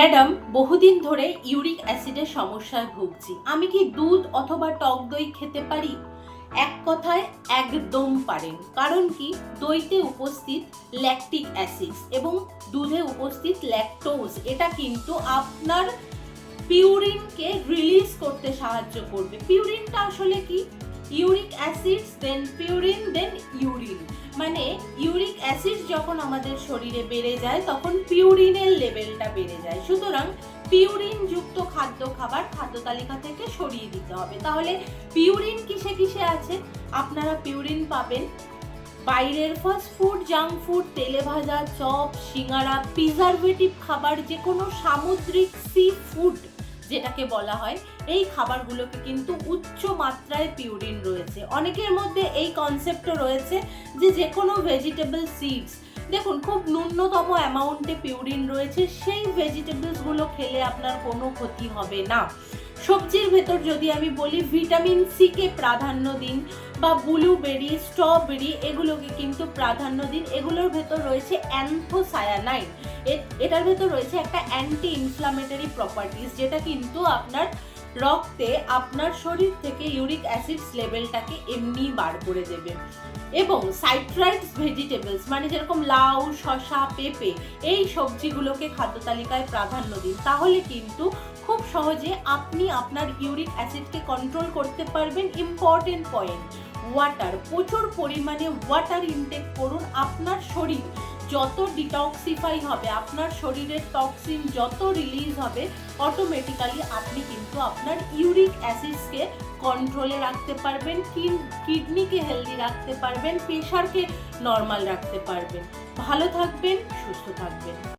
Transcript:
Madam, বহুদিন ধরে uric অ্যাসিডের সমস্যায় ভুগছি। আমি কি দুধ অথবা টক দই খেতে পারি? এক কথায়, একদম পারেন। কারণ কি, দইতে উপস্থিত ল্যাকটিক অ্যাসিড এবং দুধে উপস্থিত ল্যাকটোজ এটা কিন্তু আপনার পিউরিনকে রিলিজ করতে সাহায্য করবে। পিউরিনটা আসলে কি? ইউরিক অ্যাসিড যখন আমাদের শরীরে বেড়ে যায়, তখন পিউরিনের লেভেলটা বেড়ে যায়। সুতরাং পিউরিন যুক্ত খাদ্য খাবার খাদ্য তালিকা থেকে সরিয়ে দিতে হবে। তাহলে পিউরিন কিসে কিসে আছে? আপনারা পিউরিন পাবেন বাইরের ফাস্ট ফুড জাঙ্ক ফুড তেলে ভাজা, চপ, সিঙ্গারা প্রিজারভেটিভ খাবার যে কোনো সামুদ্রিক সি ফুড যেটাকে বলা হয়, এই খাবারগুলোকে কিন্তু উচ্চ মাত্রায় পিউরিন রয়েছে। অনেকের মধ্যে এই কনসেপ্টও রয়েছে যে যে কোনো ভেজিটেবল সিডস দেখুন, খুব ন্যূনতম অ্যামাউন্টে পিউরিন রয়েছে, সেই ভেজিটেবলসগুলো খেলে আপনার কোনো ক্ষতি হবে না। সবজির ভেতর যদি আমি বলি ভিটামিন সি কে প্রাধান্য দিন বা ব্লুবেরি স্ট্রবেরি এগুলোকে কিন্তু প্রাধান্য দিন। এগুলোর ভেতর রয়েছে অ্যান্থোসায়ানাইন এটার ভেতর রয়েছে একটা অ্যান্টি ইনফ্লামেটরি প্রপার্টিস যেটা কিন্তু আপনার রক্তে আপনার শরীর থেকে ইউরিক অ্যাসিডস লেভেলটাকে এমনি বার করে দেবে। এবং সাইট্রাইটস ভেজিটেবলস মানে যেরকম লাউ, শসা, পেঁপে, এই সবজিগুলোকে খাদ্য তালিকায় প্রাধান্য দিন। তাহলে কিন্তু খুব সহজে আপনি আপনার ইউরিক অ্যাসিডকে কন্ট্রোল করতে পারবেন। ইম্পর্টেন্ট পয়েন্ট, ওয়াটার, প্রচুর পরিমাণে ওয়াটার ইনটেক করুন। আপনার শরীর যত ডিটক্সিফাই হবে, আপনার শরীরের টক্সিন যত রিলিজ হবে অটোমেটিক্যালি আপনি কিন্তু আপনার ইউরিক অ্যাসিডসকে কন্ট্রোলে রাখতে পারবেন কিডনিকে হেলদি রাখতে পারবেন প্রেশারকে নর্মাল রাখতে পারবেন। ভালো থাকবেন, সুস্থ থাকবেন।